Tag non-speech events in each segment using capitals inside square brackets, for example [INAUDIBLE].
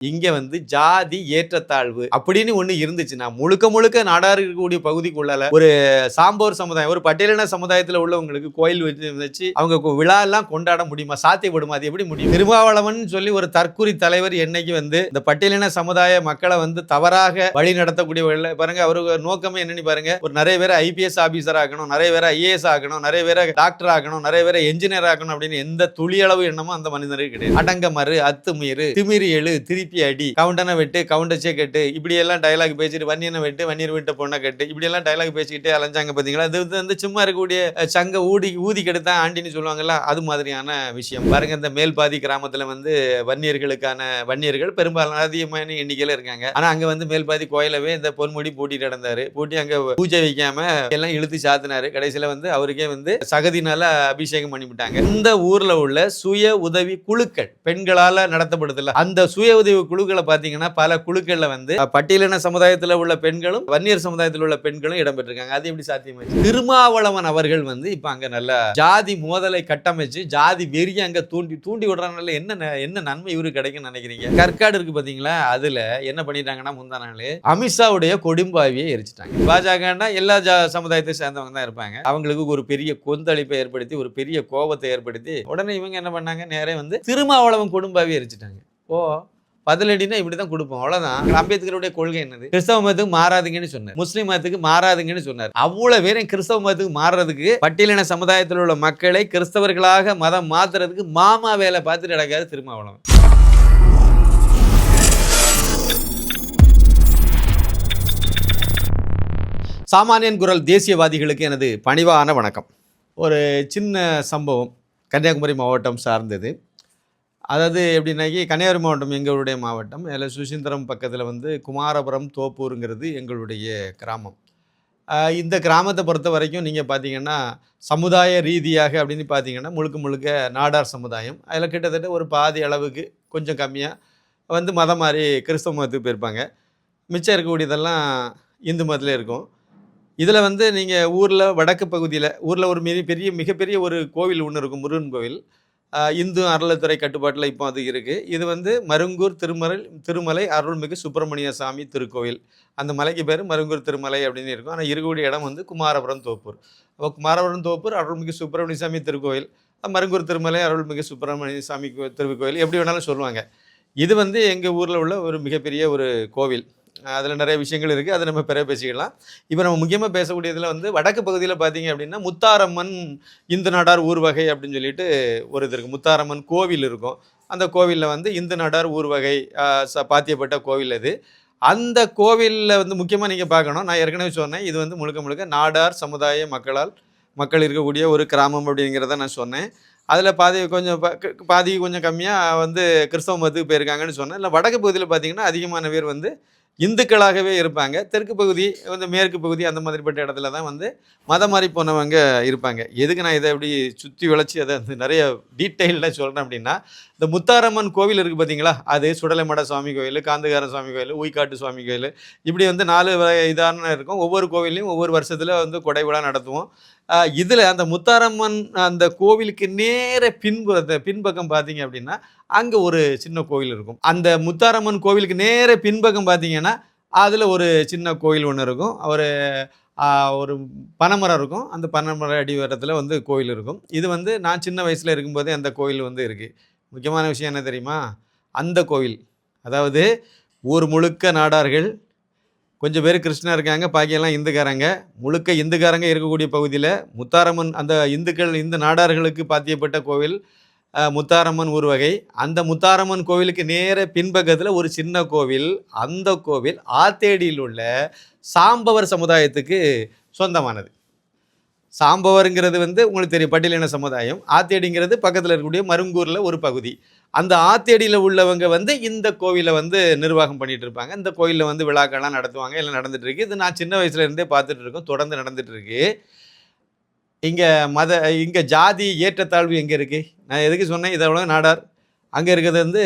இங்கே வந்து ஜாதி ஏற்றத்தாழ்வு அப்படின்னு ஒன்று இருந்துச்சுன்னா முழுக்க முழுக்க நாடாக இருக்கக்கூடிய பகுதிக்குள்ளால ஒரு சாம்போர் சமுதாயம் ஒரு பட்டியலின சமுதாயத்தில் உள்ளவங்களுக்கு கோயில் வச்சு வச்சு அவங்க விழாலாம் விழா எல்லாம் கொண்டாட முடியுமா? சாத்தியப்படுமா? அது எப்படி முடியும்? திருமாவளவன் சொல்லி ஒரு தற்குறி தலைவர் என்னைக்கு வந்து இந்த பட்டியலின சமுதாய மக்களை வந்து தவறாக வழி நடத்தக்கூடிய பாருங்க அவரு நோக்கமே என்னன்னு பாருங்க ஒரு நிறைய பேர் ஐபிஎஸ் ஆபீசர் ஆகணும் நிறைய பேர் ஐஏஎஸ் ஆகணும் நிறைய பேர் டாக்டர் ஆகணும் நிறைய பேர் என்ஜினியர் ஆகணும் அப்படின்னு எந்த துளியளவு எண்ணமும் அந்த மனிதனுக்கு கிடையாது. அடங்கமறு அத்துமீறு திமிரி எழு திருப்பி அடி கவுண்டனை வெட்டு கவுண்டச்சே கட்டு. இப்படி எல்லாம் பேசிட்டு வன்னியனை வெட்டு வன்னியர் வீட்டை பொண்ணை கட்டு. இப்படி எல்லாம் டயலாக் பேசிக்கிட்டு அலைஞ்சாங்க பார்த்தீங்களா அது வந்து சும்மா இருக்கக்கூடிய சங்க ஊடி ஊதி கெடுத்தான் ஆண்டின்னு சொல்லுவாங்கல்ல அது மாதிரியான விஷயம். பாருங்க இந்த மேல்பாதி கிராமத்துல வந்து வன்னியர்களுக்கான வன்னியர்கள் பெரும்பாலும் அதிகமான எண்ணிக்கையில இருக்காங்க. ஆனா அங்க வந்து மேல்பாதி கோயிலவே இந்த பொன்முடி பூட்டிட்டு நடந்தாரு. பூட்டி அங்க பூஜை வைக்காம எல்லாம் இழுத்து சாத்தினாரு. கடைசியில வந்து அவருக்கே வந்து சகதினால அபிஷேகம் பண்ணிவிட்டாங்க. இந்த ஊர்ல உள்ள சுய உதவி குழுக்கள் பெண்களால நடத்தப்படுதுல அந்த சுய உதவி குழுக்களை பாத்தீங்கன்னா பல குழுக்களில் வந்து பட்டியலின சமுதாயத்தில் உள்ள பெண்களும் வன்னியர் சமுதாயத்தில் உள்ள பெண்களும் இடம்பெற்றிருக்காங்க. அது எப்படி சாத்தியமாச்சு? திருமாவளவன் அவர்கள் வந்து இப்போ அங்கே நல்ல ஜாதி மோதலை கட்டமைச்சு ஜாதி வெறியை அங்கே தூண்டி தூண்டி விடுறதுனால என்ன என்ன நன்மை இவருக்கு கிடைக்கும்னு நினைக்கிறீங்க? கற்காடு இருக்கு பாத்தீங்களா? அதுல என்ன பண்ணிட்டாங்கன்னா முந்தா நாள் அமித்ஷாவுடைய கொடும்பாவியை எரிச்சிட்டாங்க. பாஜகன்னா எல்லா ஜா சமுதாயத்தை சேர்ந்தவங்க தான் இருப்பாங்க. அவங்களுக்கு ஒரு பெரிய கொந்தளிப்பை ஏற்படுத்தி ஒரு பெரிய கோபத்தை ஏற்படுத்தி உடனே இவங்க என்ன பண்ணாங்க? நேரே வந்து திருமாவளவன் கொடும்பாவியை எரிச்சிட்டாங்க. ஓ பதிலடினா இப்படி தான் கொடுப்போம். அவ்வளவுதான். அம்பேத்கருடைய கொள்கை என்னது? கிறிஸ்தவ மதத்துக்கு மாறாதுங்கன்னு சொன்னார். முஸ்லீம் மதத்துக்கு மாறாதுங்கன்னு சொன்னார். அவ்வளவு பேரும் கிறிஸ்தவ மதத்துக்கு மாறுறதுக்கு பட்டியலின சமுதாயத்தில் உள்ள மக்களை கிறிஸ்தவர்களாக மதம் மாத்துறதுக்கு மாமா வேலை பார்த்துட்டு நடக்காது திருமாவளவன். சாமானியன் குரல் தேசியவாதிகளுக்கு எனது பணிவான வணக்கம். ஒரு சின்ன சம்பவம். கன்னியாகுமரி மாவட்டம் சார்ந்தது. அதாவது எப்படின்னாக்கி கன்னியாகுமரி மாவட்டம் எங்களுடைய மாவட்டம் அதில் சுசீந்திரம் பக்கத்தில் வந்து குமாரபுரம் தோப்பூருங்கிறது எங்களுடைய கிராமம். இந்த கிராமத்தை பொறுத்த வரைக்கும் நீங்கள் பார்த்தீங்கன்னா சமுதாய ரீதியாக அப்படின்னு பார்த்தீங்கன்னா முழுக்க முழுக்க நாடார் சமுதாயம். அதில் கிட்டத்தட்ட ஒரு பாதி அளவுக்கு கொஞ்சம் கம்மியாக வந்து மதம் மாதிரி கிறிஸ்தவ மதத்துக்கு போயிருப்பாங்க. மிச்சம் இருக்கக்கூடியதெல்லாம் இந்து மதத்தில் இருக்கும். இதில் வந்து நீங்கள் ஊரில் வடக்கு பகுதியில் ஊரில் ஒரு மிக பெரிய மிகப்பெரிய ஒரு கோவில் ஒன்று இருக்கும் முருகன் கோவில். இந்து அறநிலைத்துறை கட்டுப்பாட்டில் இப்போ அது இருக்குது இது வந்து மருங்கூர் திருமலை திருமலை அருள்மிகு சுப்பிரமணிய சாமி திருக்கோவில். அந்த மலைக்கு பேர் மருங்கூர் திருமலை அப்படின்னு இருக்கும். ஆனால் இருக்கக்கூடிய இடம் வந்து குமாரபுரம் தோப்பூர். அப்போ குமாரபுரம் தோப்பூர் அருள்மிகு சுப்பிரமணிய சாமி திருக்கோவில் மருங்கூர் திருமலை அருள்மிகு சுப்பிரமணிய சாமி திருக்கோவில் எப்படி வேணாலும் சொல்லுவாங்க. இது வந்து எங்கள் ஊரில் உள்ள ஒரு மிகப்பெரிய ஒரு கோவில். அதில் நிறைய விஷயங்கள் இருக்குது அதை நம்ம பிற பேசிக்கலாம். இப்போ நம்ம முக்கியமாக பேசக்கூடியதில் வந்து வடக்கு பகுதியில் பார்த்தீங்க அப்படின்னா முத்தாரம்மன் இந்து நாடார் ஊர் வகை அப்படின்னு சொல்லிட்டு ஒரு இது இருக்குது முத்தாரம்மன் கோவில் இருக்கும். அந்த கோவிலில் வந்து இந்து நாடார் ஊர்வகை ச- பாத்தியப்பட்ட கோவில் அது. அந்த கோவிலில் வந்து முக்கியமாக நீங்கள் பார்க்கணும். நான் ஏற்கனவே சொன்னேன். இது வந்து முழுக்க முழுக்க நாடார் சமுதாய மக்களால் மக்கள் இருக்கக்கூடிய ஒரு கிராமம் அப்படிங்கிறத நான் சொன்னேன். அதில் பாதி கொஞ்சம் பாதி கொஞ்சம் கம்மியாக வந்து கிறிஸ்தவ மதத்துக்கு போயிருக்காங்கன்னு சொன்னேன். இல்லை வடக்கு பகுதியில் பார்த்தீங்கன்னா அதிகமான பேர் வந்து இந்துக்களாகவே இருப்பாங்க. தெற்கு பகுதி இந்த மேற்கு பகுதி அந்த மாதிரிப்பட்ட இடத்துல தான் வந்து மதம் மாறி போனவங்க இருப்பாங்க. எதுக்கு நான் இதை எப்படி சுற்றி வளைச்சி அதை வந்து நிறைய டீட்டெயிலில் சொல்கிறேன் அப்படின்னா இந்த முத்தாரம்மன் கோவில் இருக்குது பார்த்தீங்களா? அது சுடலைமட சுவாமி கோயில் காந்தகார சுவாமி கோயில் உய்காட்டு சுவாமி கோயில். இப்படி வந்து நாலு இதான இருக்கும். ஒவ்வொரு கோவிலையும் ஒவ்வொரு வருஷத்தில் வந்து கொடை விழா நடத்துவோம். இதில் அந்த முத்தாரம்மன் அந்த கோவிலுக்கு நேர பின்புறத்தை பின்பக்கம் பார்த்தீங்க அப்படின்னா அங்கே ஒரு சின்ன கோவில் இருக்கும். அந்த முத்தாரம்மன் கோவிலுக்கு நேர பின்பக்கம் பார்த்தீங்கன்னா அதில் ஒரு சின்ன கோயில் ஒன்று இருக்கும். ஒரு ஒரு பனைமரம் இருக்கும். அந்த பனைமர அடிவாரத்தில் வந்து கோயில் இருக்கும். இது வந்து நான் சின்ன வயசில் இருக்கும்போதே அந்த கோயில் வந்து இருக்குது முக்கியமான விஷயம் என்ன தெரியுமா? அந்த கோயில். அதாவது ஊர் முழுக்க நாடார்கள் கொஞ்சம் பேர் கிருஷ்ணா இருக்காங்க பாக்கியெல்லாம் இந்துக்காரங்க. முழுக்க இந்துக்காரங்க இருக்கக்கூடிய பகுதியில் முத்தாரம்மன் அந்த இந்துக்கள் இந்து நாடார்களுக்கு பாத்தியப்பட்ட கோவில். முத்தாரம்மன் ஒரு வகை அந்த முத்தாரம்மன் கோவிலுக்கு நேர பின்பக்கத்தில் ஒரு சின்ன கோவில். அந்த கோவில் ஆத்தேடியில் உள்ள சாம்பவர் சமுதாயத்துக்கு சொந்தமானது. சாம்பவருங்கிறது வந்து உங்களுக்கு தெரியும் பட்டியலின சமுதாயம். ஆத்தேடிங்கிறது பக்கத்தில் இருக்கக்கூடிய மருங்கூரில் ஒரு பகுதி. அந்த ஆத்தேடியில் உள்ளவங்க வந்து இந்த கோவிலை வந்து நிர்வாகம் பண்ணிட்டு இருப்பாங்க. இந்த கோயிலில் வந்து விழாக்கள்லாம் நடத்துவாங்க எல்லாம் நடந்துட்டு இருக்கு. இது நான் சின்ன வயசுலேருந்தே பார்த்துட்டு இருக்கோம் தொடர்ந்து நடந்துட்டு இருக்கு. இங்கே மத இங்கே ஜாதி ஏற்றத்தாழ்வு எங்கே இருக்குது நான் எதுக்கு சொன்னேன்? இதை விட நாடார். அங்கே இருக்கிறது வந்து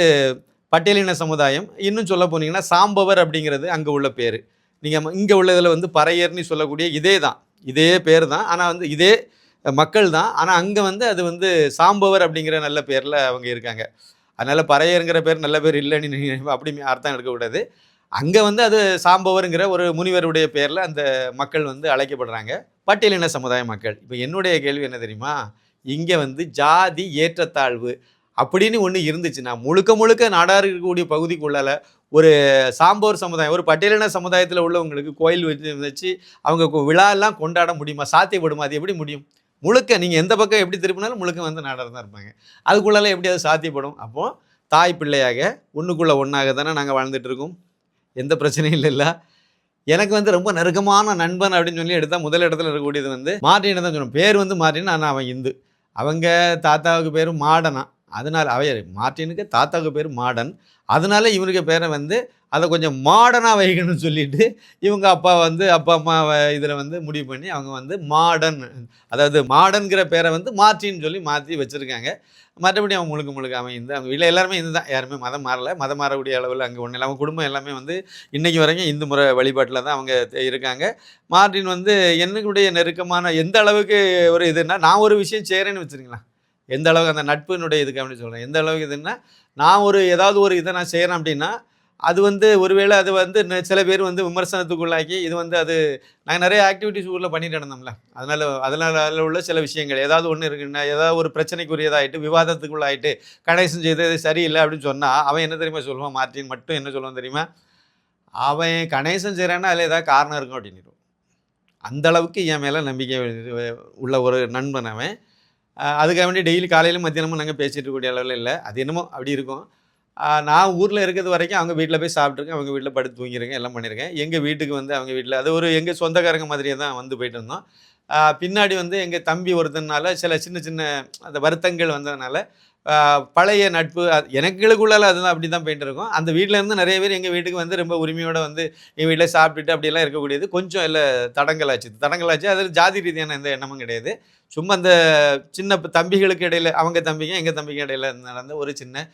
பட்டியலின சமுதாயம். இன்னும் சொல்ல போனீங்கன்னா சாம்பவர் அப்படிங்கிறது அங்கே உள்ள பேர். நீங்கள் இங்கே உள்ளதில் வந்து பறையர்னு சொல்லக்கூடிய இதே தான். இதே பேர் தான். ஆனால் வந்து இதே மக்கள் தான். ஆனால் அங்கே வந்து அது வந்து சாம்பவர் அப்படிங்கிற நல்ல பேரில் அவங்க இருக்காங்க. அதனால் பறையருங்கிற பேர் நல்ல பேர் இல்லைன்னு [LAUGHS] அப்படி அர்த்தம் எடுக்கக்கூடாது அங்கே வந்து அது சாம்பவருங்கிற ஒரு முனிவருடைய பேரில் அந்த மக்கள் வந்து அழைக்கப்படுறாங்க. பட்டியலின சமுதாய மக்கள். இப்போ என்னுடைய கேள்வி என்ன தெரியுமா? இங்கே வந்து ஜாதி ஏற்றத்தாழ்வு அப்படின்னு ஒன்று இருந்துச்சுன்னா முழுக்க முழுக்க நாடார் இருக்கக்கூடிய பகுதிக்குள்ளால ஒரு சாம்போர் சமுதாயம் ஒரு பட்டியலின சமுதாயத்தில் உள்ளவங்களுக்கு கோயில் வச்சு வச்சு அவங்க கு- கொண்டாட முடியுமா? சாத்தியப்படுமா? அது எப்படி முடியும்? முழுக்க நீங்கள் எந்த பக்கம் எப்படி திருப்பினாலும் முழுக்க வந்து நாடாக தான் இருப்பாங்க. அதுக்குள்ளால எப்படி அது சாத்தியப்படும்? அப்போது தாய் பிள்ளையாக ஒன்றுக்குள்ளே ஒன்றாக தானே நாங்கள் வாழ்ந்துட்டு இருக்கோம். எந்த பிரச்சனையும் இல்லைல்ல எனக்கு வந்து ரொம்ப நெருக்கமான நண்பன் அப்படின்னு சொல்லி எடுத்தால் முதல் இடத்துல இருக்கக்கூடியது வந்து மார்டினை தான் சொல்லணும் பேர் வந்து மார்டின் ஆனால் அவன் இந்து. அவங்க தாத்தாவுக்கு பேர் மாடனா. அதனால் அவையர் மார்ட்டினுக்கு தாத்தாவுக்கு பேர் மாடன். அதனால இவனுக்கு பேரை வந்து அதை கொஞ்சம் மாடனாக வைக்கணும்னு சொல்லிட்டு இவங்க அப்பா வந்து அப்பா அம்மா இதில் வந்து முடிவு பண்ணி அவங்க வந்து மாடன் அதாவது மாடன்கிற பேரை வந்து மாற்றின்னு சொல்லி மாற்றி வச்சுருக்காங்க. மற்றபடி அவன் முழுக்க முழுக்க அவன் இந்து அவங்க வீட்டில் எல்லாருமே இந்து தான். யாருமே மதம் மாறலை. மதம் மாறக்கூடிய அளவில் அங்கே ஒன்றும் இல்லை அவங்க குடும்பம் எல்லாமே வந்து இன்றைக்கி வரைக்கும் இந்து முறை வழிபாட்டில் தான் அவங்க இருக்காங்க. மார்ட்டின் வந்து என்னுடைய நெருக்கமான எந்த அளவுக்கு ஒரு இதுன்னா நான் ஒரு விஷயம் செய்கிறேன்னு வச்சுருக்கலாம் எந்த அளவுக்கு அந்த நட்பினுடைய இதுக்கு அப்படின்னு சொல்கிறேன் எந்த அளவுக்கு இதுன்னா நான் ஒரு ஏதாவது ஒரு இதை நான் செய்கிறேன் அப்படின்னா அது வந்து ஒருவேளை அது வந்து சில பேர் வந்து விமர்சனத்துக்குள்ளாக்கி இது வந்து அது நாங்கள் நிறைய ஆக்டிவிட்டிஸ் ஊரில் பண்ணிட்டு இருந்தோம்ல அதனால் அதனால் அதில் உள்ள சில விஷயங்கள் ஏதாவது ஒன்று இருக்குன்னா ஏதாவது ஒரு பிரச்சனைக்குரியதாகிட்டு விவாதத்துக்குள்ளாயிட்டு கணேசன் செய்தது சரியில்லை அப்படின்னு சொன்னால் அவன் என்ன தெரியுமா சொல்லுவான்? மார்ட்டின் மட்டும் என்ன சொல்லுவான் தெரியுமா? அவன் கணேசம் செய்கிறான்னா அதில் ஏதாவது காரணம் இருக்கும் அப்படின்னு அந்த அளவுக்கு என் மேலே நம்பிக்கை உள்ள ஒரு நண்பன் அவன். அதுக்காக வேண்டி டெய்லி காலையிலும் மத்தியானமும் நாங்கள் பேசிகிட்டு இருக்கக்கூடிய அளவில் இல்லை. அது என்னமோ அப்படி இருக்கும். நான் ஊரில் இருக்கிறது வரைக்கும் அவங்க வீட்டில் போய் சாப்பிட்ருக்கேன் அவங்க வீட்டில் படுத்து தூங்கியிருக்கேன் எல்லாம் பண்ணியிருக்கேன். எங்கள் வீட்டுக்கு வந்து அவங்க வீட்டில் அது ஒரு எங்கள் சொந்தக்காரங்க மாதிரியே தான் வந்து போயிட்டு இருந்தோம். பின்னாடி வந்து எங்கள் தம்பி ஒருத்தனால சில சின்ன சின்ன அந்த வருத்தங்கள் வந்ததுனால பழைய நட்பு அது எனக்குள்ளால அதுதான் அப்படி தான் போயிட்டு இருக்கும். அந்த வீட்டில் இருந்து நிறைய பேர் எங்கள் வீட்டுக்கு வந்து ரொம்ப உரிமையோட வந்து எங்கள் வீட்டில் சாப்பிட்டுட்டு அப்படியெல்லாம் இருக்கக்கூடியது. கொஞ்சம் இல்லை தடங்கலாச்சு தடங்கலாச்சு அதில் ஜாதி ரீதியான எந்த எண்ணமும் கிடையாது. சும்மா அந்த சின்ன தம்பிகளுக்கு இடையில அவங்க தம்பிங்க எங்கள் தம்பிக்கு இடையில நடந்த ஒரு சின்ன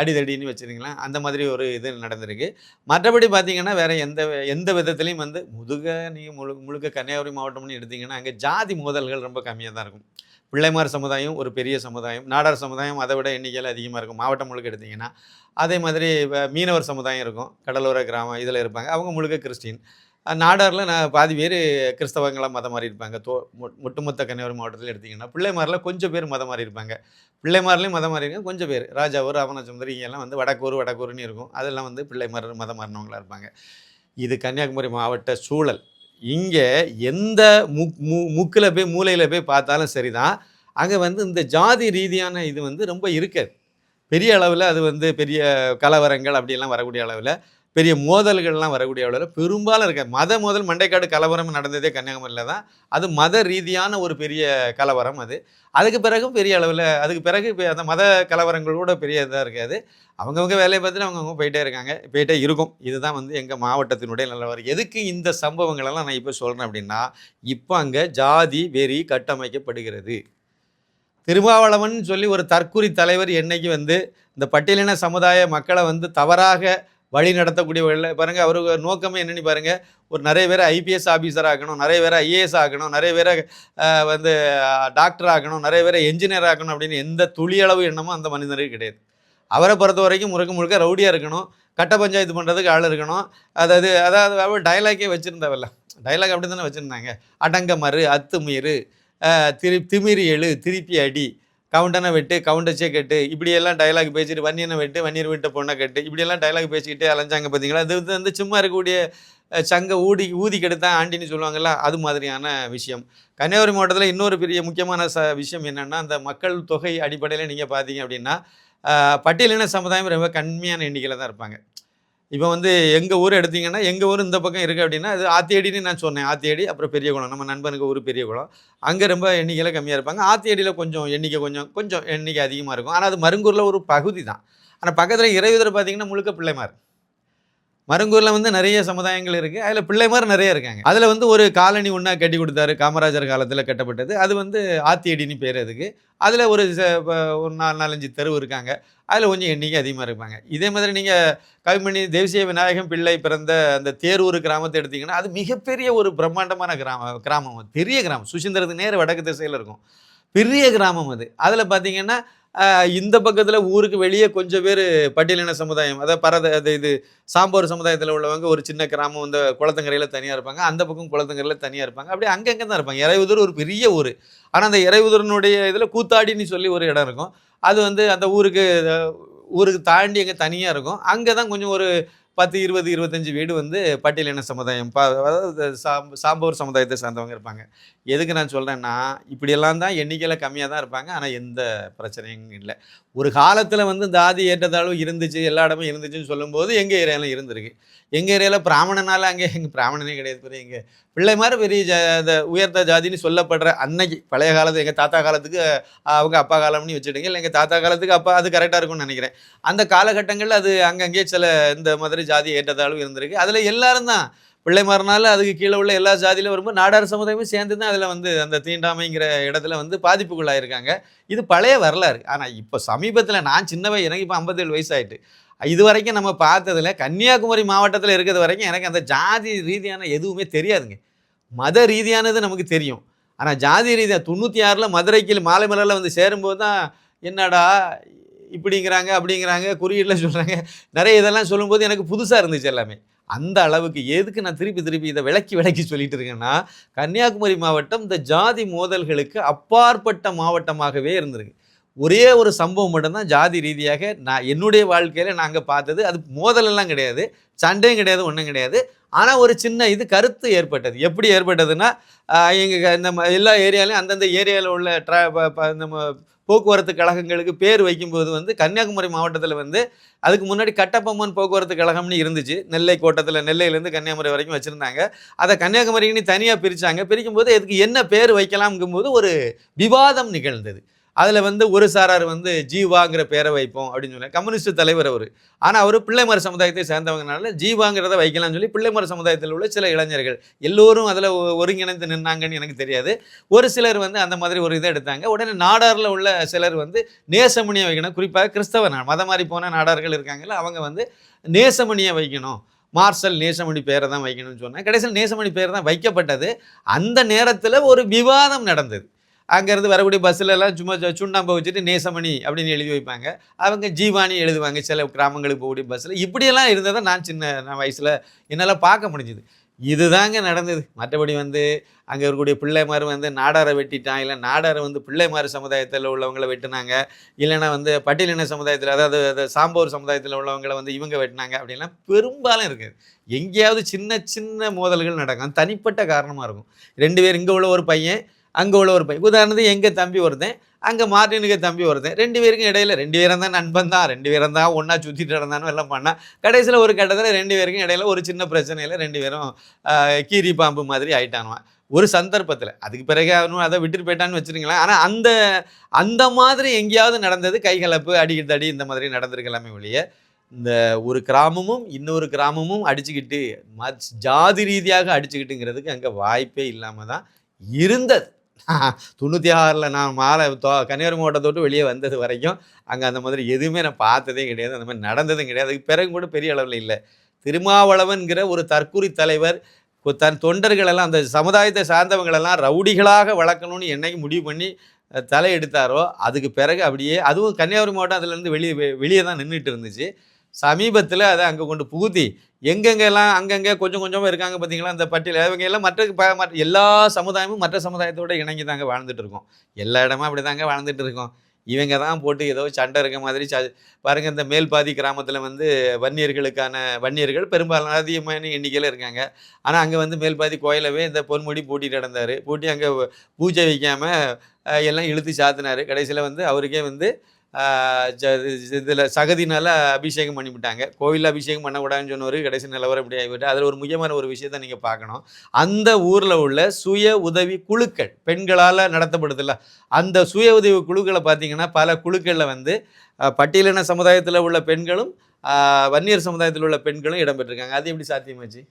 அடிதடின்னு வச்சுருங்களேன் அந்த மாதிரி ஒரு இது நடந்திருக்கு. மற்றபடி பார்த்தீங்கன்னா வேற எந்த எந்த விதத்துலேயும் வந்து முதுக நீங்கள் முழு முழுக்க கன்னியாகுமரி மாவட்டம்னு எடுத்தீங்கன்னா அங்கே ஜாதி மோதல்கள் ரொம்ப கம்மியாக தான் இருக்கும். பிள்ளைமார் சமுதாயம் ஒரு பெரிய சமுதாயம். நாடார் சமுதாயம் அதை விட எண்ணிக்கையில் அதிகமாக இருக்கும். மாவட்டம் முழுக்க எடுத்தீங்கன்னா அதே மாதிரி மீனவர் சமுதாயம் இருக்கும். கடலோர கிராமம் இதில் இருப்பாங்க. அவங்க முழுக்க கிறிஸ்டின். நாடாரில் நான் பாதி பேர் கிறிஸ்தவங்களாம் மதம் மாறி இருப்பாங்க. தோ ஒட்டுமொத்த கன்னியாகுமரி மாவட்டத்தில் எடுத்திங்கன்னா பிள்ளைமாரில் கொஞ்சம் பேர் மதம் மாறி இருப்பாங்க. பிள்ளைமாரிலையும் மதம் மாறி இருக்காங்க. கொஞ்சம் பேர். ராஜாவூர் ராவணசுந்தரி எல்லாம் வந்து வடக்கூர் வடக்கூர்னு இருக்கும். அதெல்லாம் வந்து பிள்ளைமார் மதம் மாறினவங்களாக இருப்பாங்க. இது கன்னியாகுமரி மாவட்ட சூழல். இங்கே எந்த முக் மு முக்கில் போய் மூலையில் போய் பார்த்தாலும் சரிதான். அங்கே வந்து இந்த ஜாதி ரீதியான இது வந்து ரொம்ப இருக்காது. பெரிய அளவில் அது வந்து பெரிய கலவரங்கள் அப்படியெல்லாம் வரக்கூடிய அளவில் பெரிய மோதல்கள்லாம் வரக்கூடிய அளவில் பெரும்பாலும் இருக்க மத மோதல் மண்டைக்காடு கலவரம் நடந்ததே கன்னியாகுமரியில் தான். அது மத ரீதியான ஒரு பெரிய கலவரம் அது. அதுக்கு பிறகும் பெரிய அளவில் அதுக்கு பிறகு இப்போ அந்த மத கலவரங்களோட பெரிய இதாக இருக்காது. அவங்கவுங்க வேலையை பார்த்துட்டு அவங்கவுங்க போயிட்டே இருக்காங்க. போயிட்டே இருக்கும். இதுதான் வந்து எங்கள் மாவட்டத்தினுடைய நிலவரம். எதுக்கு இந்த சம்பவங்களெல்லாம் நான் இப்போ சொல்கிறேன் அப்படின்னா இப்போ அங்கே ஜாதி வெறி கட்டமைக்கப்படுகிறது. திருமாவளவன் சொல்லி ஒரு தற்குறி தலைவர் என்னைக்கு வந்து இந்த பட்டியலின சமுதாய மக்களை வந்து தவறாக வழி நடத்தக்கூடிய வழியில் பாருங்கள் அவருக்கு நோக்கமே என்னன்னு பாருங்கள் ஒரு நிறைய பேரை ஐபிஎஸ் ஆஃபீஸர் ஆகணும் நிறைய பேரை ஐஏஎஸ் ஆகணும் நிறைய பேரை வந்து டாக்டர் ஆகணும் நிறைய பேரை என்ஜினியர் ஆகணும் அப்படின்னு எந்த துளியளவு எண்ணமும் அந்த மனிதனுக்கு கிடையாது. அவரை பொறுத்த வரைக்கும் முழுக்க முழுக்க ரவுடியாக இருக்கணும் கட்ட பஞ்சாயத்து பண்ணுறதுக்கு ஆள் இருக்கணும் அதாவது அதாவது அவர் டைலாக்கே வச்சுருந்தவல்ல டைலாக் அப்படி தானே வச்சுருந்தாங்க. அடங்க மறு அத்துமீறு திரு திமிரி எழு திருப்பி அடி கவுண்டனை வெட்டு கவுண்டச்சே கட்டு இப்படியெல்லாம் டைலாக் பேசிட்டு வன்னியனை வெட்டு வன்னியர் வீட்டை பொண்ணை கட்டு இப்படியெல்லாம் டைலாக் பேசிக்கிட்டு அலைஞ்சாங்க பார்த்தீங்களா அது வந்து வந்து சும்மா இருக்கக்கூடிய சங்க ஊடி ஊதி கெடுத்தான் ஆண்டின்னு சொல்லுவாங்கல்ல அது மாதிரியான விஷயம். கன்னியாகுமரி மாவட்டத்தில் இன்னொரு பெரிய முக்கியமான ச விஷயம் என்னென்னா அந்த மக்கள் தொகை அடிப்படையில் நீங்கள் பார்த்தீங்க அப்படின்னா பட்டியலின சமுதாயம் ரொம்ப கம்மியான எண்ணிக்கையில் தான் இருப்பாங்க. இப்போ வந்து எங்கள் ஊர் எடுத்தீங்கன்னா எங்கள் ஊர் இந்த பக்கம் இருக்குது அப்படின்னா அது ஆத்தியடின்னு நான் சொன்னேன். ஆத்தியடி அப்புறம் பெரிய குளம். நம்ம நண்பனுக்கு ஊர் பெரிய குளம். அங்கே ரொம்ப எண்ணிக்கையில் கம்மியாக இருப்பாங்க. ஆத்தியடியில் கொஞ்சம் எண்ணிக்கை கொஞ்சம் கொஞ்சம் எண்ணிக்கை அதிகமாக இருக்கும். ஆனால் அது மருங்கூரில் ஒரு பகுதி தான் ஆனால் பக்கத்தில் இறைவிதர் பார்த்தீங்கன்னா முழுக்க பிள்ளைமார். மருங்கூரில் வந்து நிறைய சமுதாயங்கள் இருக்குது அதில் பிள்ளைமார் நிறைய இருக்காங்க. அதில் வந்து ஒரு காலனி ஒன்றா கட்டி கொடுத்தாரு. காமராஜர் காலத்தில் கட்டப்பட்டது. அது வந்து ஆத்தியடின்னு பேர் அதுக்கு. அதில் ஒரு ச- ஒரு நாலு நாலஞ்சு தெருவு இருக்காங்க. அதில் கொஞ்சம் எண்ணிக்கை அதிகமாக இருப்பாங்க. இதே மாதிரி நீங்கள் கவிமணி தேசிய விநாயகம் பிள்ளை பிறந்த அந்த தேரூர் கிராமத்தை எடுத்திங்கன்னா அது மிகப்பெரிய ஒரு பிரம்மாண்டமான கிராமம் கிராமம். பெரிய கிராமம். சுசீந்திரத்துக்கு நேர் வடக்கு திசையில் இருக்கும். பெரிய கிராமம் அது. அதில் பார்த்தீங்கன்னா இந்த பக்கத்தில் ஊருக்கு வெளியே கொஞ்சம் பேர் பட்டியலின சமுதாயம் அதாவது பரத அது இது சாம்பார் சமுதாயத்தில் உள்ளவங்க ஒரு சின்ன கிராமம் இந்த குளத்தங்கரையில் தனியாக இருப்பாங்க. அந்த பக்கம் குளத்தங்கரையில் தனியாக இருப்பாங்க. அப்படியே அங்கங்கே தான் இருப்பாங்க. இறைவுதூர் ஒரு பெரிய ஊர். ஆனால் அந்த இறைவுதூரனுடைய இதில் கூத்தாடின்னு சொல்லி ஒரு இடம் இருக்கும். அது வந்து அந்த ஊருக்கு ஊருக்கு தாண்டி அங்கே தனியாக இருக்கும். அங்கே தான் கொஞ்சம் ஒரு பத்து இருபது இருபத்தஞ்சு வீடு வந்து பட்டியலின சமுதாயம். அதாவது சாம் சாம்பூர் சமுதாயத்தை சார்ந்தவங்க இருப்பாங்க. எதுக்கு நான் சொல்கிறேன்னா இப்படியெல்லாம் தான் எண்ணிக்கையில் கம்மியாக தான் இருப்பாங்க. ஆனால் எந்த பிரச்சனையும் இல்லை. ஒரு காலத்தில் வந்து தாதி ஏற்றத்தாழ்வு இருந்துச்சு எல்லா இடமும் இருந்துச்சுன்னு சொல்லும்போது எங்கள் ஏரியாவில் இருந்திருக்கு. எங்கள் ஏரியாவில் பிராமணனால அங்கே எங்கள் பிராமணனே கிடையாது பெரிய எங்கள் பிள்ளை மாதிரி பெரிய ஜா இந்த ஜாதின்னு சொல்லப்படுற அன்னைக்கு பழைய காலத்து எங்கள் தாத்தா காலத்துக்கு அவங்க அப்பா காலம்னு வச்சுடுங்க இல்லை எங்கள் தாத்தா காலத்துக்கு அப்பா அது கரெக்டாக இருக்கும்னு நினைக்கிறேன். அந்த காலகட்டங்களில் அது அங்கங்கே சில இந்த மாதிரி ஜாதி ஏற்றத்தாழ்வு இருந்திருக்கு. அதில் எல்லாரும் தான் பிள்ளை மாறினால அதுக்கு கீழே உள்ள எல்லா ஜாதியிலும் வரும்போது நாடார் சமுதாயமும் சேர்ந்து தான் அதில் வந்து அந்த தீண்டாமைங்கிற இடத்துல வந்து பாதிப்புக்குள்ளாயிருக்காங்க. இது பழைய வரலாறு. ஆனால் இப்போ சமீபத்தில் நான் சின்னவை எனக்கு இப்போ ஐம்பத்தேழு வயசாயிட்டு. இது வரைக்கும் நம்ம பார்த்ததுல கன்னியாகுமரி மாவட்டத்தில் இருக்கிறது வரைக்கும் எனக்கு அந்த ஜாதி ரீதியான எதுவுமே தெரியாதுங்க. மத ரீதியானது நமக்கு தெரியும். ஆனால் ஜாதி ரீதியாக தொண்ணூற்றி ஆறில் மதுரைக்கு மாலை மலரில் வந்து சேரும்போது தான் என்னடா இப்படிங்கிறாங்க அப்படிங்கிறாங்க குறியீடில் சொல்கிறாங்க நிறைய இதெல்லாம் சொல்லும்போது எனக்கு புதுசாக இருந்துச்சு எல்லாமே. அந்த அளவுக்கு எதுக்கு நான் திருப்பி திருப்பி இதை விளக்கி விளக்கி சொல்லிட்டு இருக்கேன்னா கன்னியாகுமரி மாவட்டம் இந்த ஜாதி மோதல்களுக்கு அப்பாற்பட்ட மாவட்டமாகவே இருந்திருக்கு. ஒரே ஒரு சம்பவம் மட்டும்தான் ஜாதி ரீதியாக நான் என்னுடைய வாழ்க்கையில் நாங்கள் பார்த்தது. அது மோதலெல்லாம் கிடையாது. சண்டையும் கிடையாது ஒன்றும் கிடையாது. ஆனால் ஒரு சின்ன இது கருத்து ஏற்பட்டது. எப்படி ஏற்பட்டதுன்னா எங்கள் இந்த எல்லா ஏரியாலையும் அந்தந்த ஏரியாவில் உள்ள ட்ரா ப- நம்ம போக்குவரத்து கழகங்களுக்கு பேர் வைக்கும்போது வந்து கன்னியாகுமரி மாவட்டத்தில் வந்து அதுக்கு முன்னாடி கட்டப்பம்மன் போக்குவரத்து கழகம்னு இருந்துச்சு. நெல்லை கோட்டத்தில் நெல்லையிலேருந்து கன்னியாகுமரி வரைக்கும் வச்சுருந்தாங்க. அதை கன்னியாகுமரிக்குன்னு தனியாக பிரித்தாங்க பிரிக்கும்போது இதுக்கு என்ன பேர் வைக்கலாம்ங்கும்போது ஒரு விவாதம் நிகழ்ந்தது. அதில் வந்து ஒரு சாரார் வந்து ஜீவாங்கிற பேரை வைப்போம் அப்படின்னு சொல்லி கம்யூனிஸ்ட் தலைவர் அவர். ஆனால் அவர் பிள்ளைமர சமுதாயத்தை சேர்ந்தவங்கனால ஜீவாங்கிறத வைக்கலாம்னு சொல்லி பிள்ளைமர சமுதாயத்தில் உள்ள சில இளைஞர்கள். எல்லோரும் அதில் ஒருங்கிணைந்து நின்னாங்கன்னு எனக்கு தெரியாது. ஒரு சிலர் வந்து அந்த மாதிரி ஒரு இதை எடுத்தாங்க. உடனே நாடாரில் உள்ள சிலர் வந்து நேசமணியை வைக்கணும். குறிப்பாக கிறிஸ்தவ மதம் மாதிரி போன நாடார்கள் இருக்காங்கல்ல அவங்க வந்து நேசமணியை வைக்கணும். மார்ஷல் நேசமணி பேரை தான் வைக்கணும்னு சொன்னேன். கடைசியில் நேசமணி பேர் தான் வைக்கப்பட்டது. அந்த நேரத்தில் ஒரு விவாதம் நடந்தது. அங்கேருந்து வரக்கூடிய பஸ்ஸில் எல்லாம் சும்மா சுண்ணாம்பை வச்சுட்டு நேசமணி அப்படின்னு எழுதி வைப்பாங்க. அவங்க ஜீவானி எழுதுவாங்க சில கிராமங்களுக்கு போகக்கூடிய பஸ்ஸில் இப்படியெல்லாம் இருந்ததை நான் சின்ன நான் வயசில் என்னால் பார்க்க முடிஞ்சுது. இதுதாங்க நடந்தது. மற்றபடி வந்து அங்கே இருக்கக்கூடிய பிள்ளைமார் வந்து நாடாரை வெட்டிட்டான். இல்லை நாடாரை வந்து பிள்ளைமார் சமுதாயத்தில் உள்ளவங்களை வெட்டினாங்க. இல்லைன்னா வந்து பட்டியலின சமுதாயத்தில் அதாவது அதை சாம்போர் சமுதாயத்தில் உள்ளவங்களை வந்து இவங்க வெட்டினாங்க அப்படின்லாம் பெரும்பாலும் இருக்குது. எங்கேயாவது சின்ன சின்ன மோதல்கள் நடக்கும். தனிப்பட்ட காரணமாக இருக்கும். ரெண்டு பேர் இங்கே உள்ள ஒரு பையன் அங்கே உள்ள ஒரு பையன் உதாரணத்துக்கு எங்கள் தம்பி ஒருத்தன் அங்கே மார்டினுக்கு தம்பி ஒருத்தன் ரெண்டு பேருக்கும் இடையில ரெண்டு பேரும் தான் நண்பன் தான் ரெண்டு பேரும் தான் ஒன்றா சுற்றிட்டு நடந்தானு எல்லாம் பண்ணால் கடைசியில் ஒரு கட்டத்தில் ரெண்டு பேருக்கும் இடையில ஒரு சின்ன பிரச்சனையில் ரெண்டு பேரும் கீரி பாம்பு மாதிரி ஆயிட்டானுவான். ஒரு சந்தர்ப்பத்தில். அதுக்கு பிறகு அவனும் அதை விட்டுட்டு போயிட்டான்னு வச்சுருங்களேன் ஆனால் அந்த அந்த மாதிரி எங்கேயாவது நடந்தது கைகலப்பு அடிக்கடி இந்த மாதிரி நடந்திருக்கலாமே ஒழிய இந்த ஒரு கிராமமும் இன்னொரு கிராமமும் அடிச்சுக்கிட்டு ஜாதி ரீதியாக அடிச்சுக்கிட்டுங்கிறதுக்கு அங்கே வாய்ப்பே இல்லாமல் தான் இருந்தது. தொண்ணூற்றி ஆறில் நான் மாலை தோ கன்னியாகுமரி மாவட்டத்தை விட்டு வெளியே வந்தது வரைக்கும் அங்கே அந்த மாதிரி எதுவுமே நான் பார்த்ததே கிடையாது. அந்த மாதிரி நடந்ததும் கிடையாது. அதுக்கு பிறகு கூட பெரிய அளவில் இல்லை. திருமாவளவன்கிற ஒரு தற்குறி தலைவர் தன் தொண்டர்களெல்லாம் அந்த சமுதாயத்தை சார்ந்தவங்களெல்லாம் ரவுடிகளாக வளர்க்கணும்னு என்னைக்கு முடிவு பண்ணி தலையெடுத்தாரோ தலை எடுத்தாரோ அதுக்கு பிறகு அப்படியே அதுவும் கன்னியாகுமரி மாவட்டம் அதுலேருந்து வெளியே வெ- வெளியே தான் நின்றுட்டு இருந்துச்சு. சமீபத்தில் அதை அங்கே கொண்டு புகுத்தி எங்கெங்கெல்லாம் அங்கங்கே கொஞ்சம் கொஞ்சமாக இருக்காங்க பார்த்தீங்களா அந்த பட்டியல் இவங்க எல்லாம் மற்ற ப- மற்ற எல்லா சமுதாயமும் மற்ற சமுதாயத்தோட இணங்கி தாங்க வாழ்ந்துட்டு இருக்கோம். எல்லா இடமும் அப்படி தாங்க வாழ்ந்துட்டு இருக்கோம். இவங்க தான் போட்டு ஏதோ சண்டை இருக்க மாதிரி ச பாருங்க இந்த மேல்பாதி கிராமத்தில் வந்து வன்னியர்களுக்கான வன்னியர்கள் பெரும்பாலும் அதிகமான எண்ணிக்கையில் இருக்காங்க. ஆனால் அங்கே வந்து மேல்பாதி கோயிலவே இந்த பொன்முடி பூட்டிட்டு நடந்தார். பூட்டி அங்கே பூஜை வைக்காமல் எல்லாம் இழுத்து சாத்தினார். கடைசியில் வந்து அவருக்கே வந்து இதில் சகதினால் அபிஷேகம் பண்ணிவிட்டாங்க. கோவிலில் அபிஷேகம் பண்ணக்கூடாதுன்னு சொன்னவர் கடைசி நிலவரம் இப்படி ஆகிவிட்டு அதில் ஒரு முக்கியமான ஒரு விஷயத்த நீங்கள் பார்க்கணும். அந்த ஊரில் உள்ள சுய உதவி குழுக்கள் பெண்களால் நடத்தப்படுதில்ல அந்த சுய உதவி குழுக்களை பார்த்தீங்கன்னா பல குழுக்களில் வந்து பட்டியலின சமுதாயத்தில் உள்ள பெண்களும் வன்னியர் சமுதாயத்தில் உள்ள பெண்களும் இடம்பெற்றிருக்காங்க. அது எப்படி சாத்தியமாச்சு?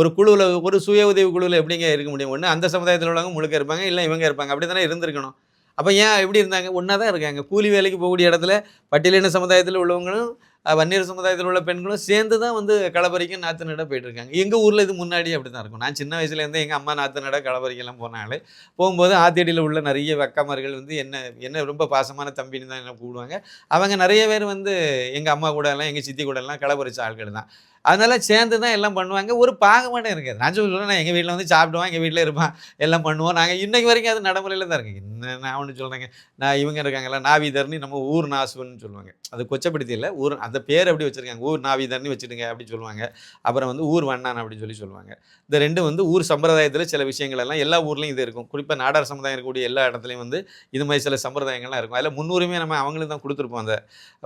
ஒரு குழுவில் ஒரு சுய உதவி குழுவில் எப்படிங்க இருக்க முடியும்? ஒன்று அந்த சமுதாயத்தில் உள்ளவங்க முழுக்க இருப்பாங்க இல்லை இவங்க இருப்பாங்க. அப்படி தானே இருந்திருக்கணும். அப்போ ஏன் எப்படி இருந்தாங்க? ஒன்றா தான் இருக்காங்க. கூலி வேலைக்கு போகக்கூடிய இடத்துல பட்டியலின சமுதாயத்தில் உள்ளவங்களும் வன்னியர் சமுதாயத்தில் உள்ள பெண்களும் சேர்ந்து தான் வந்து களப்பறிக்கும் நாற்று நட போயிட்டு இருக்காங்க. எங்கள் ஊரில் இது முன்னாடி அப்படி தான் இருக்கும். நான் சின்ன வயசுலேருந்தே எங்கள் அம்மா நாற்று நட களப்பறிக்கெல்லாம் போனாலே போகும்போது ஆத்தியடியில் உள்ள நிறைய வெக்கமார்கள் வந்து என்ன என்ன ரொம்ப பாசமான தம்பின்னு தான் என்ன கூப்பிடுவாங்க. அவங்க நிறைய பேர் வந்து எங்கள் அம்மா கூட எல்லாம் எங்கள் சித்தி கூட எல்லாம் களப்பறிச்ச ஆட்கள் தான். அதனால சேர்ந்து தான் எல்லாம் பண்ணுவாங்க. ஒரு பாகமான இருக்காது. நான் சொல்கிறேன் நான் எங்கள் வீட்டில் வந்து சாப்பிடுவான் எங்கள் வீட்டில் இருப்பான் எல்லாம் பண்ணுவோம். நாங்கள் இன்றைக்கு வரைக்கும் அது நடைமுறையில் தான் இருக்கு. என்ன நான் ஒன்று சொல்கிறேங்க நான் இவங்க இருக்காங்கல்ல நாவிதர்னி நம்ம ஊர் நாசுன்னு சொல்லுவாங்க. அது கொச்சப்படுத்தி இல்லை ஊர் அந்த பேர் அப்படி வச்சுருக்காங்க? ஊர் நாவிதர்னி வச்சுடுங்க அப்படி சொல்லுவாங்க. அப்புறம் வந்து ஊர் வண்ணான் அப்படின்னு சொல்லி சொல்லுவாங்க. இந்த ரெண்டும் வந்து ஊர் சம்பிரதாயத்தில் சில விஷயங்கள் எல்லாம் எல்லா ஊர்லேயும் இது இருக்கும். குறிப்பாக நாடார் சமுதாயம் இருக்கக்கூடிய எல்லா இடத்துலையும் வந்து இது மாதிரி சில சம்பிரதாயங்கள்லாம் இருக்கும். அதில் முன்னுரிமை நம்ம அவங்களுக்கு தான் கொடுத்துருப்போம். அந்த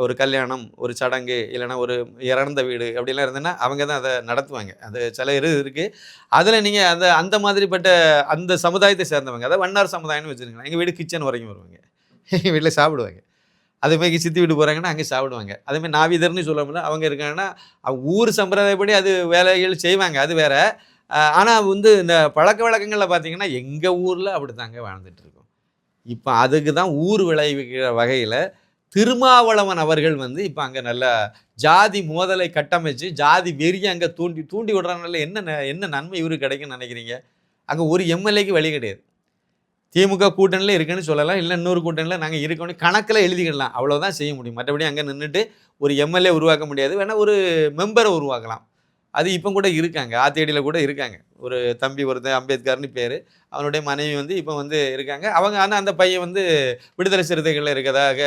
ஒரு கல்யாணம் ஒரு சடங்கு இல்லைன்னா ஒரு இறந்த வீடு அப்படிலாம் இருந்ததுன்னா அவங்க தான் அதை நடத்துவாங்க. அது சில இது இருக்குது அதில் நீங்கள் அந்த அந்த மாதிரிப்பட்ட அந்த சமுதாயத்தை சேர்ந்தவங்க அதாவது வண்ணார் சமுதாயம்னு வச்சுருக்கலாம் எங்கள் வீடு கிச்சன் வரைக்கும் வருவாங்க. எங்கள் வீட்டில் சாப்பிடுவாங்க. அதே சித்தி வீட்டு போகிறாங்கன்னா அங்கே சாப்பிடுவாங்க. அதேமாதிரி நாவிதர்னு சொல்லணும்னா அவங்க இருக்காங்கன்னா அவங்க ஊர் சம்பிரதாயப்படி அது வேலைகள் செய்வாங்க அது வேற. ஆனால் வந்து இந்த பழக்க வழக்கங்களில் பார்த்தீங்கன்னா எங்கள் ஊரில் அப்படி தாங்க வாழ்ந்துட்டுருக்கோம் இப்போ அதுக்கு தான் ஊர் விளைவிக்கிற வகையில் திருமாவளவன் அவர்கள் வந்து இப்போ அங்கே நல்லா ஜாதி மோதலை கட்டமைச்சு ஜாதி வெறியை அங்கே தூண்டி தூண்டி விடுறனால என்ன ந- என்ன நன்மை இவருக்கு கிடைக்கும்னு நினைக்கிறீங்க? அங்கே ஒரு எம்எல்ஏக்கு வழி கிடையாது. திமுக கூட்டணியில் இருக்குன்னு சொல்லலாம் இல்லை இன்னொரு கூட்டணியில் நாங்கள் இருக்கோம்னு கணக்கில் எழுதிக்கிடலாம். அவ்வளோதான் செய்ய முடியும். மற்றபடி அங்கே நின்றுட்டு ஒரு எம்எல்ஏ உருவாக்க முடியாது. வேணால் ஒரு மெம்பரை உருவாக்கலாம். அது இப்போ கூட இருக்காங்க. ஆத்தேடியில் கூட இருக்காங்க. ஒரு தம்பி ஒருத்தன் அம்பேத்கர்னு பேர். அவனுடைய மனைவி வந்து இப்போ வந்து இருக்காங்க. அவங்க ஆனால் அந்த பையன் வந்து விடுதலை சிறுத்தைகளில் இருக்கதாக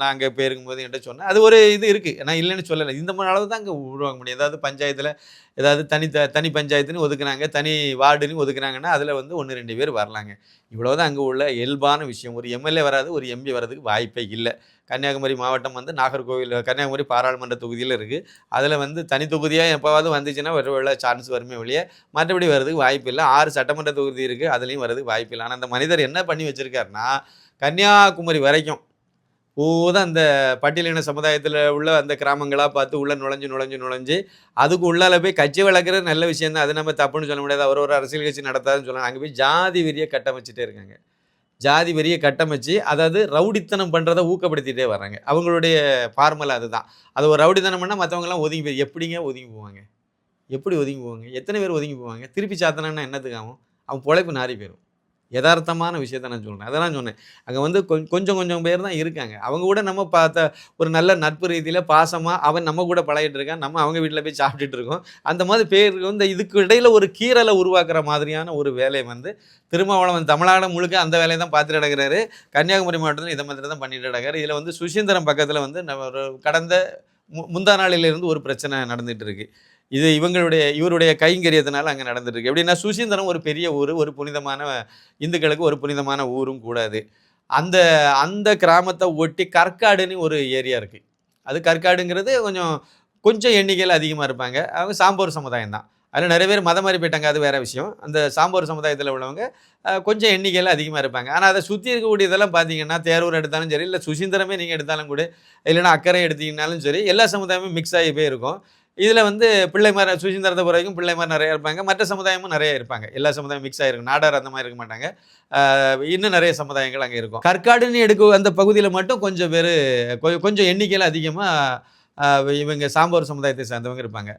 நான் அங்கே போயிருக்கும்போது என்கிட்ட சொன்னேன். அது ஒரு இது இருக்குது நான் இல்லைன்னு சொல்லலை. இந்த மாதிரி அளவு தான் அங்கே உருவாக்க முடியும். ஏதாவது பஞ்சாயத்தில் ஏதாவது தனி த தனி பஞ்சாயத்துன்னு ஒதுக்குனாங்க தனி வார்டுன்னு ஒதுக்குனாங்கன்னா அதில் வந்து ஒன்று ரெண்டு பேர் வரலாங்க. இவ்வளோதான் அங்கே உள்ள இயல்பான விஷயம். ஒரு எம்எல்ஏ வராது ஒரு எம்பி வர்றதுக்கு வாய்ப்பே இல்லை. கன்னியாகுமரி மாவட்டம் வந்து நாகர்கோவில் கன்னியாகுமரி பாராளுமன்ற தொகுதியில் இருக்குது அதில் வந்து தனி தொகுதியாக எப்போவாவது வந்துச்சுன்னா ஒரு வேளை சான்ஸ் வருமே ஒழிய மற்றபடி வர்றதுக்கு வாய்ப்பு இல்லை. ஆறு சட்டமன்ற தொகுதி இருக்குது அதுலேயும் வர்றதுக்கு வாய்ப்பு இல்லை. ஆனால் அந்த மனிதர் என்ன பண்ணி வச்சுருக்காருன்னா கன்னியாகுமரி வரைக்கும் பூரா அந்த பட்டியலின சமுதாயத்தில் உள்ள அந்த கிராமங்களாக பார்த்து உள்ளே நுழைஞ்சு நுழைஞ்சு நுழைஞ்சு அதுக்கு உள்ளால போய் கட்சி வளர்க்குறது நல்ல விஷயம் தான் அது நம்ம தப்புன்னு சொல்ல முடியாது. அவர் ஒரு அரசியல் கட்சி நடத்தாதுன்னு சொல்லலாம். அங்கே போய் ஜாதி வெறியை கட்டமைச்சிட்டே இருக்காங்க. ஜாதி வெறியை கட்டமைச்சு அதாவது ரவுடித்தனம் பண்ணுறதை ஊக்கப்படுத்திட்டே வராங்க அவங்களுடைய ஃபார்முலா அதுதான். அது ஒரு ரவுடித்தனம் பண்ணால் மற்றவங்கலாம் ஒதுங்கி போய் எப்படிங்க ஒதுங்கி போவாங்க? எப்படி ஒதுங்கி போவாங்க? எத்தனை பேர் ஒதுங்கி போவாங்க? திருப்பி சாத்தனான்னா என்னத்துக்கு ஆகும் அவன் பொழைப்பு நாரி போயிடும் யதார்த்தமான விஷயத்த நான் சொல்கிறேன் அதெல்லாம் சொன்னேன். அங்கே வந்து கொஞ்சம் கொஞ்சம் பேர் தான் இருக்காங்க. அவங்க கூட நம்ம பார்த்த ஒரு நல்ல நட்பு ரீதியில் பாசமாக அவன் நம்ம கூட பழகிட்டு இருக்கான். நம்ம அவங்க வீட்டில் போய் சாப்பிட்டுட்டு இருக்கோம். அந்த மாதிரி பேருக்கு வந்து இதுக்கு இடையில் ஒரு கீரலை உருவாக்குற மாதிரியான ஒரு வேலையை வந்து திருமாவளவன் தமிழ்நாடு முழுக்க அந்த வேலையை தான் பார்த்துட்டு கிடக்கிறாரு கன்னியாகுமரி மாவட்டத்தில் இதை மாதிரி தான் பண்ணிட்டு கிடக்காரு இதில் வந்து சுசீந்திரம் பக்கத்தில் வந்து நம்ம கடந்த மு முந்தா நாளிலிருந்து ஒரு பிரச்சனை நடந்துகிட்டு இருக்குது இது இவங்களுடைய இவருடைய கைங்கரியத்தினால அங்கே நடந்துட்டுருக்கு. எப்படின்னா சுசீந்திரம் ஒரு பெரிய ஊர் ஒரு புனிதமான இந்துக்களுக்கு ஒரு புனிதமான ஊரும் கூட அது. அந்த அந்த கிராமத்தை ஒட்டி கற்காடுன்னு ஒரு ஏரியா இருக்குது அது கற்காடுங்கிறது கொஞ்சம் கொஞ்சம் எண்ணிக்கையில் அதிகமாக இருப்பாங்க. அவங்க சாம்போர் சமுதாயம் தான். அதில் நிறைய பேர் மதம் மாறி போயிட்டாங்க அது வேறு விஷயம். அந்த சாம்போர் சமுதாயத்தில் உள்ளவங்க கொஞ்சம் எண்ணிக்கையில் அதிகமாக இருப்பாங்க. ஆனால் அதை சுற்றி இருக்கக்கூடியதெல்லாம் பார்த்தீங்கன்னா தேரூர் எடுத்தாலும் சரி இல்லை சுசீந்திரமே நீங்கள் எடுத்தாலும் கூட இல்லைன்னா அக்கறை எடுத்தீங்கன்னாலும் சரி எல்லா சமுதாயமும் மிக்ஸ் ஆகி போய் இருக்கும் இதில் வந்து பிள்ளைமார் சுசீந்திரத்தை வரைக்கும் பிள்ளைமார் நிறைய இருப்பாங்க. மற்ற சமுதாயமும் நிறைய இருப்பாங்க. எல்லா சமுதாயம் மிக்ஸ் ஆகிருக்கும் நாடார் அந்த மாதிரி இருக்க மாட்டாங்க. இன்னும் நிறைய சமுதாயங்கள் அங்கே இருக்கும். கற்காடுன்னு எடுக்க அந்த பகுதியில் மட்டும் கொஞ்சம் பேர் கொஞ்சம் எண்ணிக்கையில் அதிகமாக இவங்க சாம்பார் சமுதாயத்தை சேர்ந்தவங்க இருப்பாங்க.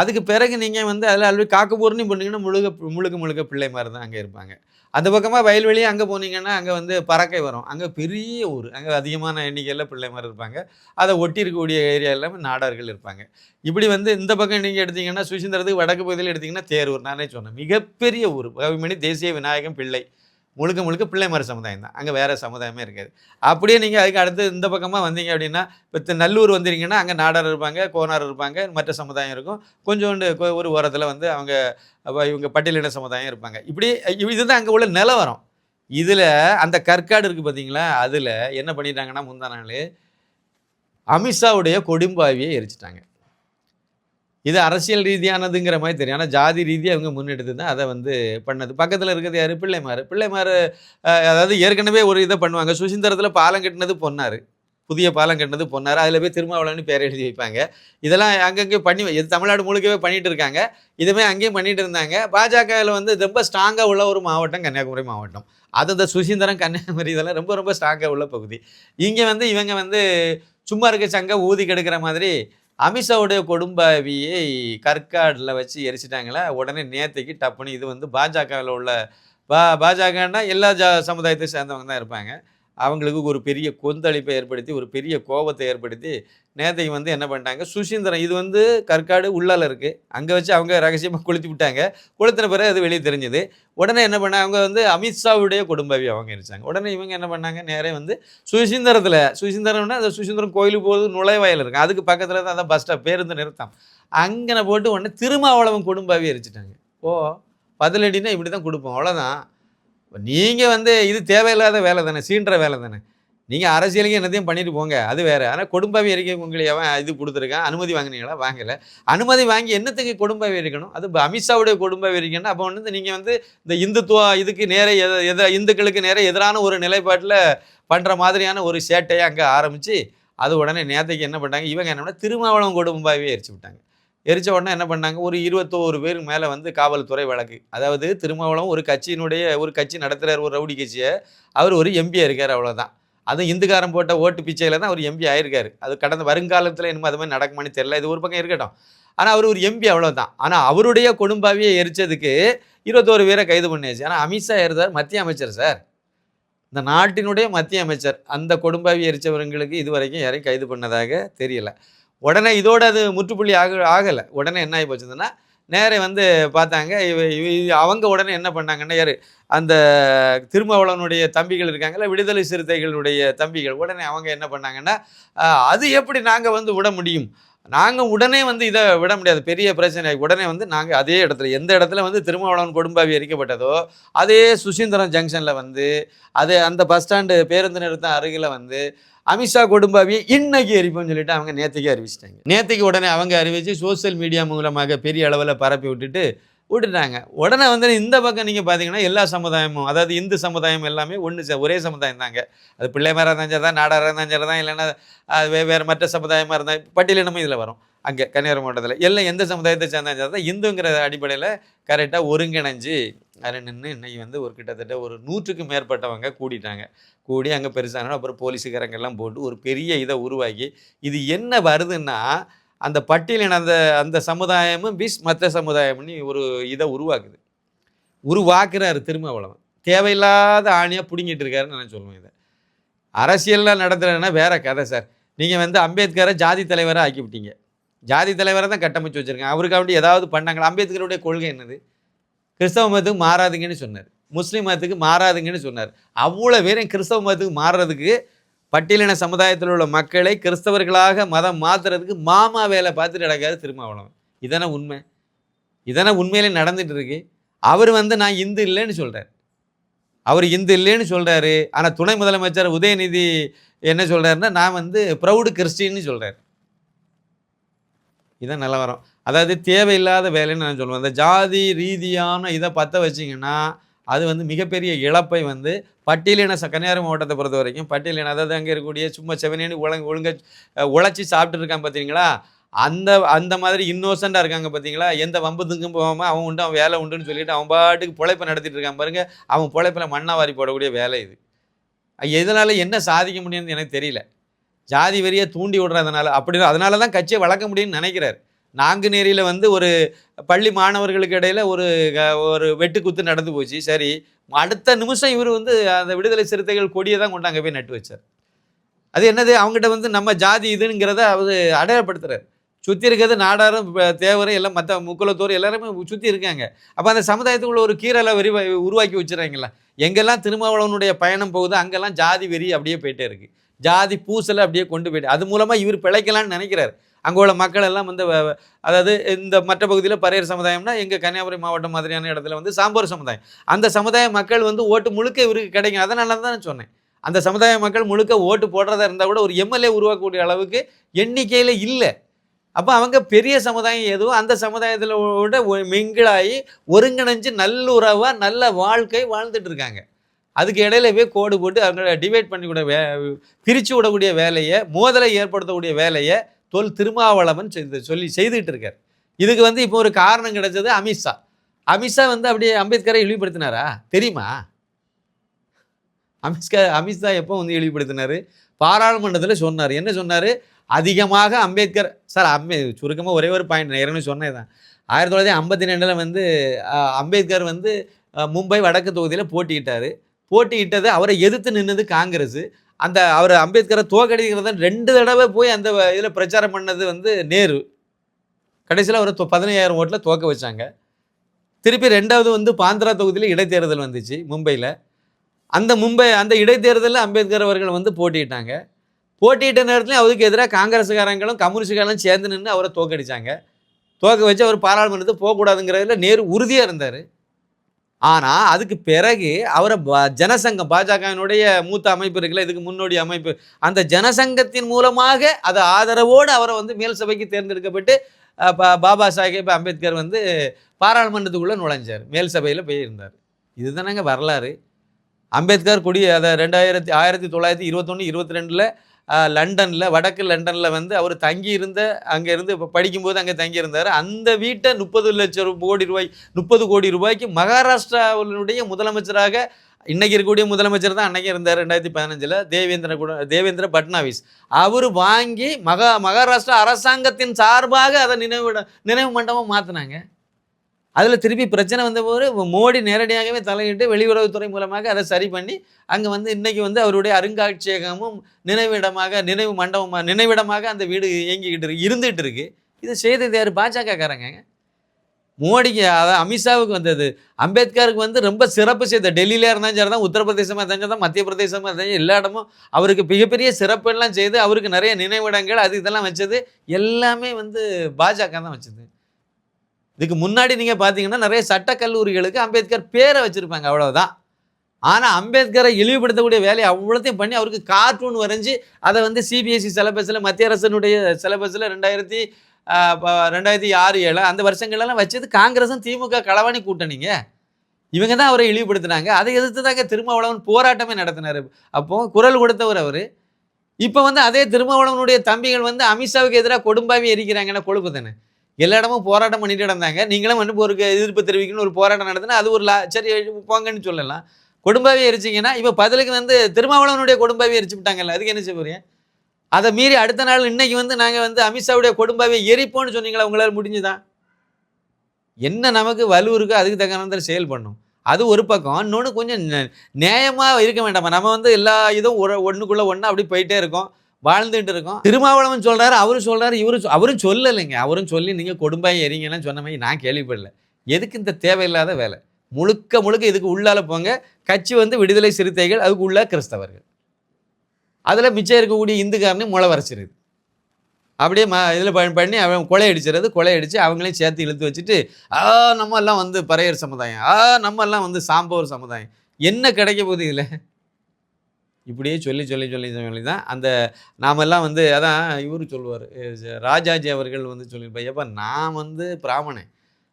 அதுக்கு பிறகு நீங்கள் வந்து அதில் ஆல்ரெடி காக்கபூர்னு போனீங்கன்னா முழுக்க முழுக்க முழுக்க பிள்ளைமார் தான் அங்கே இருப்பாங்க. அந்த பக்கமாக வயல்வெளியே அங்கே போனீங்கன்னா அங்கே வந்து பறக்கை வரும். அங்கே பெரிய ஊர். அங்கே அதிகமான எண்ணிக்கையில் பிள்ளைமார் இருப்பாங்க. அதை ஒட்டி இருக்கக்கூடிய ஏரியா எல்லாமே நாடார்கள் இருப்பாங்க. இப்படி வந்து இந்த பக்கம் நீங்கள் எடுத்தீங்கன்னா சுசீந்திரத்துக்கு வடக்கு பகுதியில் எடுத்தீங்கன்னா தேரூர். நானே சொன்னேன். மிகப்பெரிய ஊர். கவிமணி தேசிய விநாயகம் பிள்ளை. முழுக்க முழுக்க பிள்ளைமார் சமுதாயம் தான். அங்கே வேறு சமுதாயமே இருக்காது. அப்படியே நீங்கள் அதுக்கு அடுத்து இந்த பக்கமாக வந்தீங்க அப்படின்னா இப்போ நல்லூர் வந்தீங்கன்னா அங்கே நாடார் இருப்பாங்க கோனார் இருப்பாங்க மற்ற சமுதாயம் இருக்கும். கொஞ்சோண்டு ஒரு ஓரத்தில் வந்து அவங்க இவங்க பட்டியலின சமுதாயம் இருப்பாங்க. இப்படி இதுதான் அங்கே உள்ள நிலவரம். இதில் அந்த கற்காடு இருக்குது பார்த்தீங்களா அதில் என்ன பண்ணிட்டாங்கன்னா முந்தா நாள் அமித்ஷாவுடைய கொடும்பாவியை எரிச்சிட்டாங்க. இது அரசியல் ரீதியானதுங்கிற மாதிரி தெரியும். ஆனால் ஜாதி ரீதியாக அவங்க முன்னெடுத்து தான் அதை வந்து பண்ணது. பக்கத்தில் இருக்கிறது யார்? பிள்ளைமார். பிள்ளைமார் அதாவது ஏற்கனவே ஒரு இதை பண்ணுவாங்க. சுசீந்திரத்தில் பாலம் கட்டினது பொன்னார். புதிய பாலம் கட்டினது பொன்னார். அதில் போய் திருமாவளவன்னு பேர் எழுதி வைப்பாங்க. இதெல்லாம் அங்கங்கே பண்ணி இது தமிழ்நாடு முழுக்கவே பண்ணிட்டு இருக்காங்க. இதுவே அங்கேயும் பண்ணிட்டு இருந்தாங்க. பாஜகவில் வந்து ரொம்ப ஸ்ட்ராங்காக உள்ள ஒரு மாவட்டம் கன்னியாகுமரி மாவட்டம். அது இந்த சுசீந்திரம் கன்னியாகுமரி இதெல்லாம் ரொம்ப ரொம்ப ஸ்ட்ராங்காக உள்ள பகுதி. இங்கே வந்து இவங்க வந்து சும்மா இருக்க சங்க ஊதி கெடுக்கிற மாதிரி அமித்ஷாவுடைய கொடும்பாவியை கற்காடில் வச்சு எரிச்சிட்டாங்களே உடனே நேத்தைக்கு டப்புன்னு இது வந்து பாஜகவில் உள்ள பா பாஜகன்னா எல்லா ஜா சமுதாயத்தை சேர்ந்தவங்க தான் இருப்பாங்க. அவங்களுக்கு ஒரு பெரிய கொந்தளிப்பை ஏற்படுத்தி ஒரு பெரிய கோபத்தை ஏற்படுத்தி நேத்தைக்கு வந்து என்ன பண்ணிட்டாங்க? சுசீந்திரன் இது வந்து கற்காடு உள்ளால இருக்குது அங்கே வச்சு அவங்க ரகசியமாக கொளுத்தி விட்டாங்க. கொளுத்தின பிறகு அது வெளியே தெரிஞ்சுது. உடனே என்ன பண்ணாங்க அவங்க வந்து அமித்ஷாவுடைய குடும்பவி அவங்க எரிச்சாங்க உடனே இவங்க என்ன பண்ணாங்க? நேரே வந்து சுசீந்திரத்தில் சுசீந்திரம்னா அந்த சுசீந்திரம் கோயிலுக்கு போகுது நுழைவாயில் இருக்கும் அதுக்கு பக்கத்தில் தான் அந்த பஸ் ஸ்டாப் பேருந்து நிறுத்தம். அங்கே போட்டு உடனே திருமாவளவன் குடும்பவி எரிச்சிட்டாங்க. ஓ பதிலடினா இப்படி தான் கொடுப்போம். அவ்வளோதான் நீங்கள் வந்து இது தேவையில்லாத வேலை தானே சீன்ற வேலை தானே. நீங்கள் அரசியலுக்கு என்னத்தையும் பண்ணிட்டு போங்க அது வேறு. ஆனால் கொடும்பாவி இருக்கை உங்களை அவன் இது கொடுத்துருக்கான் அனுமதி வாங்கினீங்களா? வாங்கலை. அனுமதி வாங்கி என்னத்துக்கு கொடும்பாவி இருக்கணும்? அது அமித்ஷாவுடைய கொடும்பாவி இருக்கணும் அப்போ வந்து நீங்கள் வந்து இந்த இந்துத்துவ இதுக்கு நேர எத இந்துக்களுக்கு நேர எதிரான ஒரு நிலைப்பாட்டில் பண்ணுற மாதிரியான ஒரு சேட்டையை அங்கே ஆரம்பித்து அது உடனே நேற்றுக்கு என்ன பண்ணாங்க இவங்க என்ன பண்ணா திருமாவளவன் குடும்பமாகவே எரிச்சு விட்டாங்க. எரிச்ச உடனே என்ன பண்ணாங்க? ஒரு இருபத்தோரு பேருக்கு மேலே வந்து காவல்துறை வழக்கு. அதாவது திருமாவளம் ஒரு கட்சியினுடைய ஒரு கட்சி நடத்துகிறார் ஒரு ரவுடி கட்சியை. அவர் ஒரு எம்பியாக இருக்கார் அவ்வளோதான் அதுவும் இந்துக்காரன் போட்ட ஓட்டு பிச்சையில் தான் அவர் எம்பி ஆயிருக்காரு. அது கடந்த வருங்காலத்தில் என்னமோ அது மாதிரி நடக்குமான்னு தெரியல. இது ஒரு பக்கம் இருக்கட்டும். ஆனால் அவர் ஒரு எம்பி அவ்வளோதான் ஆனால் அவருடைய கொடும்பாவியை எரிச்சதுக்கு இருபத்தோரு பேரை கைது பண்ணியாச்சு. ஆனால் அமித்ஷா இருந்தார் மத்திய அமைச்சர் சார். இந்த நாட்டினுடைய மத்திய அமைச்சர் அந்த கொடும்பாவி எரிச்சவர்களுக்கு இதுவரைக்கும் யாரையும் கைது பண்ணதாக தெரியலை. உடனே இதோட அது முற்றுப்புள்ளி ஆக ஆகலை. உடனே என்ன ஆகி போச்சுதுன்னா நேரே வந்து பார்த்தாங்க இவ இவ- அவங்க உடனே என்ன பண்ணாங்கன்னா யார் அந்த திருமாவளவனுடைய தம்பிகள் இருக்காங்கல்ல விடுதலை சிறுத்தைகளுடைய தம்பிகள் உடனே அவங்க என்ன பண்ணாங்கன்னா அது எப்படி நாங்கள் வந்து விட முடியும்? நாங்கள் உடனே வந்து இதை விட முடியாது. பெரிய பிரச்சனை. உடனே வந்து நாங்கள் அதே இடத்துல எந்த இடத்துல வந்து திருமாவளவன் கொடும்பாவி எரிக்கப்பட்டதோ அதே சுசீந்திரம் ஜங்ஷனில் வந்து அதே அந்த பஸ் ஸ்டாண்டு பேருந்து நிறுத்தம் அருகில் வந்து அமித்ஷா குடும்பாவியை இன்னைக்கு எரிப்போம்னு சொல்லிட்டு அவங்க நேற்றுக்கே அறிவிச்சிட்டாங்க. நேற்றுக்கு உடனே அவங்க அறிவித்து சோஷியல் மீடியா மூலமாக பெரிய அளவில் பரப்பி விட்டுட்டு விட்டுட்டாங்க. உடனே வந்து இந்த பக்கம் நீங்கள் பார்த்தீங்கன்னா எல்லா சமுதாயமும் அதாவது இந்து சமுதாயம் எல்லாமே ஒன்று ஒரே சமுதாயம் தாங்க. அது பிள்ளைமாராக இருந்தாலும் சரி தான் நாடாராக இருந்தால் சரி தான் இல்லைன்னா அது வே வேறு மற்ற சமுதாயமாக இருந்தால் பட்டியலினமும் இதில் வரும். அங்கே கன்னியாகுமரி மாவட்டத்தில். எல்லாம் எந்த சமுதாயத்தை சேர்ந்தாலும் சரி தான் இந்துங்கிற அடிப்படையில் கரெக்டாக ஒருங்கிணைஞ்சு அதில் நின்று இன்றைக்கி வந்து ஒரு கிட்டத்தட்ட ஒரு நூற்றுக்கும் மேற்பட்டவங்க கூடிட்டாங்க. கூடி அங்கே பெருசான அப்புறம் போலீஸுக்காரங்கெல்லாம் போட்டு ஒரு பெரிய இதை உருவாக்கி இது என்ன வருதுன்னா அந்த பட்டியலின் அந்த அந்த சமுதாயமும் பிஸ் மற்ற சமுதாயம்னு ஒரு இதை உருவாக்குது. உருவாக்குறாரு திருமாவளவன் தேவையில்லாத ஆணியாக பிடுங்கிட்டு இருக்காருன்னு நான் சொல்லுவேன் இதை. அரசியலில் நடத்துகிறேன்னா வேற கதை சார். நீங்கள் வந்து அம்பேத்கரை ஜாதி தலைவராக ஆக்கி விட்டீங்க ஜாதி தலைவரை தான் கட்டமைச்சு வச்சுருக்காங்க. அவருக்காக வேண்டி ஏதாவது பண்ணாங்களா? அம்பேத்கருடைய கொள்கை என்னது? கிறிஸ்தவ மதத்துக்கு மாறாதுங்கன்னு சொன்னார். முஸ்லீம் மதத்துக்கு மாறாதுங்கன்னு சொன்னார். அவ்வளோ பேரும் கிறிஸ்தவ மதத்துக்கு மாறுறதுக்கு பட்டியலின சமுதாயத்தில் உள்ள மக்களை கிறிஸ்தவர்களாக மதம் மாற்றுறதுக்கு மாமா வேலை பார்த்துட்டு நடக்காது திருமாவளவன். இதானே உண்மை. இதான உண்மையிலே நடந்துட்டு இருக்கு. அவர் வந்து நான் இந்து இல்லைன்னு சொல்கிறார் அவர் இந்து இல்லைன்னு சொல்கிறாரு ஆனால் துணை முதலமைச்சர் உதயநிதி என்ன சொல்கிறாருன்னா நான் வந்து ப்ரௌடு கிறிஸ்டின்னு சொல்கிறார் இதான் நிலவரம். அதாவது தேவையில்லாத வேலைன்னு நான் சொல்லுவேன். அந்த ஜாதி ரீதியான இதை பற்ற வச்சிங்கன்னா அது வந்து மிகப்பெரிய இழப்பை வந்து பட்டியலின ச கன்னியாகுமரி மாவட்டத்தை பொறுத்த வரைக்கும் பட்டியலின அதாவது அங்கே இருக்கக்கூடிய சும்மா செவனேன்னு ஒழுங்கு ஒழுங்க உழைச்சி சாப்பிட்டு இருக்கான் பார்த்தீங்களா அந்த அந்த மாதிரி இன்னோசண்டாக இருக்காங்க பார்த்தீங்களா எந்த வம்பு வம்புத்துக்கும் போகாமல் அவன் உண்டு அவன் வேலை உண்டுன்னு சொல்லிட்டு அவன் பாட்டுக்கு பொழைப்பை நடத்திட்டு இருக்கான் பாருங்க. அவன் பிழைப்பில் மண்ணா வாரி போடக்கூடிய வேலை இது. எதனால் என்ன சாதிக்க முடியும்னு எனக்கு தெரியல. ஜாதி வெறியை தூண்டி விடுறதுனால அப்படி அதனால தான் கட்சியை வளர்க்க முடியும்னு நினைக்கிறார். நாங்குநேரியில் வந்து ஒரு பள்ளி மாணவர்களுக்கு இடையில் ஒரு க- ஒரு வெட்டுக்குத்து நடந்து போச்சு. சரி அடுத்த நிமிஷம் இவர் வந்து அந்த விடுதலை சிறுத்தைகள் கொடியை தான் கொண்டு அங்கே போய் நட்டு வச்சார். அது என்னது? அவங்ககிட்ட வந்து நம்ம ஜாதி இதுங்கிறத அவர் அடையாளப்படுத்துறாரு. சுற்றி இருக்கிறது நாடாரும் தேவரும் எல்லாம் மற்ற முக்குலத்தோர் எல்லாருமே சுற்றி இருக்காங்க. அப்போ அந்த சமுதாயத்துக்குள்ள ஒரு கீரலை வெறி உருவாக்கி வச்சுறாங்களா எங்கெல்லாம் திருமாவளவனுடைய பயணம் போகுது அங்கெல்லாம் ஜாதி வெறி அப்படியே போயிட்டே இருக்கு. ஜாதி பூசலை அப்படியே கொண்டு போயிட்டு அது மூலமாக இவர் பிழைக்கலாம்னு நினைக்கிறார். அங்கே உள்ள மக்கள் எல்லாம் வந்து அதாவது இந்த மற்ற பகுதியில் பரையர் சமுதாயம்னா எங்கள் கன்னியாகுமரி மாவட்டம் மாதிரியான இடத்துல வந்து சாம்பார் சமுதாயம். அந்த சமுதாய மக்கள் வந்து ஓட்டு முழுக்க இவருக்கு கிடைக்கும். அதனால தான் நான் சொன்னேன். அந்த சமுதாய மக்கள் முழுக்க ஓட்டு போடுறதா இருந்தால் கூட ஒரு எம்எல்ஏ உருவாக்கக்கூடிய அளவுக்கு எண்ணிக்கையில் இல்லை. அப்போ அவங்க பெரிய சமுதாயம் எதுவும் அந்த சமுதாயத்தில் விட மிங்கிளாகி ஒருங்கிணைஞ்சு நல்லுறவாக நல்ல வாழ்க்கை வாழ்ந்துட்டு இருக்காங்க. அதுக்கு இடையில போய் கோடு போட்டு அவங்கள டிவைட் பண்ணி கூட வே பிரித்து விடக்கூடிய வேலையை மோதலை ஏற்படுத்தக்கூடிய வேலையை தொல் திருமாவளவன் செய்து சொல்லி செய்துக்கிட்டு இருக்கார் இதுக்கு வந்து இப்போ ஒரு காரணம் கிடைச்சது அமித்ஷா. அமித்ஷா வந்து அப்படியே அம்பேத்கரை இழிவுபடுத்தினாரா? தெரியுமா? அமித்ஷா அமித்ஷா எப்போ வந்து இழிவுபடுத்தினாரு? பாராளுமன்றத்தில் சொன்னார். என்ன சொன்னார்? அதிகமாக அம்பேத்கர் சார் அம்பே சுருக்கமாக ஒரே ஒரு பாயிண்ட் நான் ஏற்கனவே சொன்னது தான். ஆயிரத்தி தொள்ளாயிரத்தி ஐம்பத்தி ரெண்டில் வந்து அம்பேத்கர் வந்து மும்பை வடக்கு தொகுதியில் போட்டியிட்டார். போட்டியிட்டது அவரை எதிர்த்து நின்னது காங்கிரஸ் அந்த அவர் அம்பேத்கரை தோக்கடிக்கிறத ரெண்டு தடவை போய் அந்த இதில் பிரச்சாரம் பண்ணது வந்து நேரு. கடைசியில் அவர் பதினையாயிரம் ஓட்டில் தோக்க வச்சாங்க. திருப்பி ரெண்டாவது வந்து பாந்திரா தொகுதியில் இடைத்தேர்தல் வந்துச்சு மும்பையில். அந்த மும்பை அந்த இடைத்தேர்தலில் அம்பேத்கர் அவர்கள் வந்து போட்டியிட்டாங்க. போட்டியிட்ட நேரத்துலையும் அவருக்கு எதிராக காங்கிரஸுக்காரங்களும் கம்யூனிஸ்டுக்காரங்களும் சேர்ந்து நின்று அவரை தோக்கடிச்சாங்க தோக்க வச்சு அவர் பாராளுமன்றத்துக்கு போகக்கூடாதுங்கிறதுல நேரு உறுதியாக இருந்தார். ஆனால் அதுக்கு பிறகு அவரை ஜனசங்கம் பாஜகவினுடைய மூத்த அமைப்பு இருக்குல்ல இதுக்கு முன்னோடி அமைப்பு அந்த ஜனசங்கத்தின் மூலமாக அது ஆதரவோடு அவரை வந்து மேல் சபைக்கு தேர்ந்தெடுக்கப்பட்டு பா- பாபா சாஹேப் அம்பேத்கர் வந்து பாராளுமன்றத்துக்குள்ளே நுழைஞ்சார் மேல் சபையில் போயிருந்தார். இதுதானங்க வரலாறு. அம்பேத்கர் கொடி அதை ரெண்டாயிரத்தி ஆயிரத்தி தொள்ளாயிரத்தி இருபத்தொன்று இருபத்தி ரெண்டில் லண்டனில் வடக்கு லண்டனில் வந்து அவர் தங்கியிருந்த அங்கே இருந்து இப்போ படிக்கும்போது அங்கே தங்கியிருந்தார். அந்த வீட்டை முப்பது லட்சம் கோடி ரூபாய் முப்பது கோடி ரூபாய்க்கு மகாராஷ்டிராவினுடைய முதலமைச்சராக இன்றைக்கி இருக்கக்கூடிய முதலமைச்சர் தான் அன்றைக்கி இருந்தார் ரெண்டாயிரத்தி பதினஞ்சில் தேவேந்திர கூட தேவேந்திர பட்னாவிஸ். அவர் வாங்கி மகா மகாராஷ்டிரா அரசாங்கத்தின் சார்பாக அதை நினைவு நினைவு மண்டபம் மாற்றினாங்க அதில் திருப்பி பிரச்சனை வந்தபோது மோடி நேரடியாகவே தலையிட்டு வெளியுறவுத்துறை மூலமாக அதை சரி பண்ணி அங்கே வந்து இன்றைக்கி வந்து அவருடைய அருங்காட்சியகமும் நினைவிடமாக நினைவு மண்டபமாக நினைவிடமாக அந்த வீடு இயங்கிக்கிட்டு இருக்கு இருந்துகிட்டு இருக்கு. இது செய்தது யார்? பாஜகக்காரங்க. மோடிக்கு அதான் அமித்ஷாவுக்கு வந்தது. அம்பேத்கருக்கு வந்து ரொம்ப சிறப்பு செய்த டெல்லியில இருந்தாலும் சரி தான் உத்தரப்பிரதேசமாக இருந்தாலும் தான் மத்திய பிரதேசமாக இருந்தாலும் எல்லா இடமும் அவருக்கு மிகப்பெரிய சிறப்பெல்லாம் செய்து அவருக்கு நிறைய நினைவிடங்கள் அது இதெல்லாம் வச்சது எல்லாமே வந்து பாஜக தான் வச்சது. இதுக்கு முன்னாடி நீங்கள் பார்த்தீங்கன்னா நிறைய சட்டக்கல்லூரிகளுக்கு அம்பேத்கர் பேரை வச்சுருப்பாங்க அவ்வளோதான் ஆனால் அம்பேத்கரை இழிவுபடுத்தக்கூடிய வேலையை அவ்வளோத்தையும் பண்ணி அவருக்கு கார்ட்டூன் வரைஞ்சி அதை வந்து சிபிஎஸ்சி சிலபஸில் மத்திய அரசனுடைய சிலபஸில் ரெண்டாயிரத்தி ரெண்டாயிரத்தி ஆறு ஏழு அந்த வருஷங்கள்லாம் வச்சது காங்கிரஸும் திமுக களவாணி கூட்டணிங்க. இவங்க தான் அவரை இழிவுபடுத்தினாங்க. அதை எதிர்த்து தாங்க திருமாவளவன் போராட்டமே நடத்தினார். அப்போது குரல் கொடுத்தவர் அவர். இப்போ வந்து அதே திருமாவளவனுடைய தம்பிகள் வந்து அமித்ஷாவுக்கு எதிராக கொடும்பாவே எரிக்கிறாங்கன்னா கொழுப்பு தானே? எல்லா இடமும் போராட்டம் பண்ணிட்டு இருந்தாங்க நீங்களும் வந்து ஒரு எதிர்ப்பு தெரிவிக்கணும்னு ஒரு போராட்டம் நடத்தினா அது ஒரு லா சரி போங்கன்னு சொல்லலாம். கொடும்பாவே எரிச்சிங்கன்னா இப்போ பதிலுக்கு வந்து திருமாவளவனுடைய கொடும்பாவே எரிச்சு விட்டாங்கல்ல அதுக்கு என்ன செய்ய போறீங்க? அதை மீறி அடுத்த நாள் இன்னைக்கு வந்து நாங்கள் வந்து அமித்ஷாவுடைய கொடும்பாவே எரிப்போம்னு சொன்னீங்களா உங்களால் முடிஞ்சுதான் என்ன நமக்கு வலு இருக்கோ அதுக்கு தகுந்த செயல் பண்ணும். அது ஒரு பக்கம். இன்னொன்று கொஞ்சம் நியாயமாக இருக்க வேண்டாமா. நம்ம வந்து எல்லா இதுவும் ஒரு ஒன்றுக்குள்ளே ஒன்றா அப்படி போயிட்டே இருக்கோம். வாழ்ந்துட்டு இருக்கோம் திருமாவளவன் சொல்றாரு அவரும் சொல்றாரு இவரும் அவரும் சொல்லலைங்க. அவரும் சொல்லி நீங்கள் கொடும்பாய் எரிங்கலாம் சொன்ன மாதிரி நான் கேள்விப்படல. எதுக்கு இந்த தேவையில்லாத வேலை? முழுக்க முழுக்க இதுக்கு உள்ளால போங்க. கட்சி வந்து விடுதலை சிறுத்தைகள் அதுக்கு உள்ள கிறிஸ்தவர்கள். அதில் மிச்சம் இருக்கக்கூடிய இந்துக்காரனையும் முளை வரைச்சிருது. அப்படியே ம இதில் பண்ணி அவன் கொலை அடிச்சிடறது கொலை அடித்து அவங்களையும் சேர்த்து இழுத்து வச்சுட்டு ஆ நம்ம எல்லாம் வந்து பறையர் சமுதாயம். ஆ நம்ம எல்லாம் வந்து சாம்பவர் சமுதாயம். என்ன கிடைக்க போகுது இதில்? இப்படியே சொல்லி சொல்லி சொல்லி சொல்லி தான் அந்த நாமெல்லாம் வந்து அதான் இவர் சொல்லுவார். ராஜாஜி அவர்கள் வந்து சொல்லியிருப்பார். ஏப்பா நான் வந்து பிராமணன்.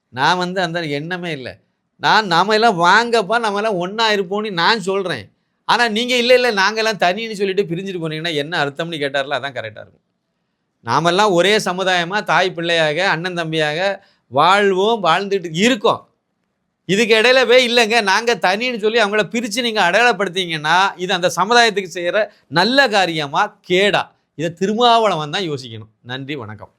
நான் வந்து அந்த எண்ணமே இல்லை. நான் நாம எல்லாம் வாங்கப்பா நம்ம எல்லாம் ஒன்றா இருப்போம்னு நான் சொல்கிறேன் ஆனால் நீங்கள் இல்லை இல்லை நாங்கள்லாம் தனின்னு சொல்லிட்டு பிரிஞ்சுட்டு போனீங்கன்னா என்ன அர்த்தம்னு கேட்டார்ல அதான் கரெக்டாக இருக்கும். நாமெல்லாம் ஒரே சமுதாயமாக தாய் பிள்ளையாக அண்ணன் தம்பியாக வாழ்வோம் வாழ்ந்துட்டு இருக்கோம். இதுக்கு இடையில போய் இல்லைங்க. நாங்கள் தனின்னு சொல்லி அவங்கள பிரித்து நீங்கள் அடையாளப்படுத்திங்கன்னா இது அந்த சமுதாயத்துக்கு செய்கிற நல்ல காரியமாக கேடா. இதை திருமாவளவன் தான் யோசிக்கணும். நன்றி வணக்கம்.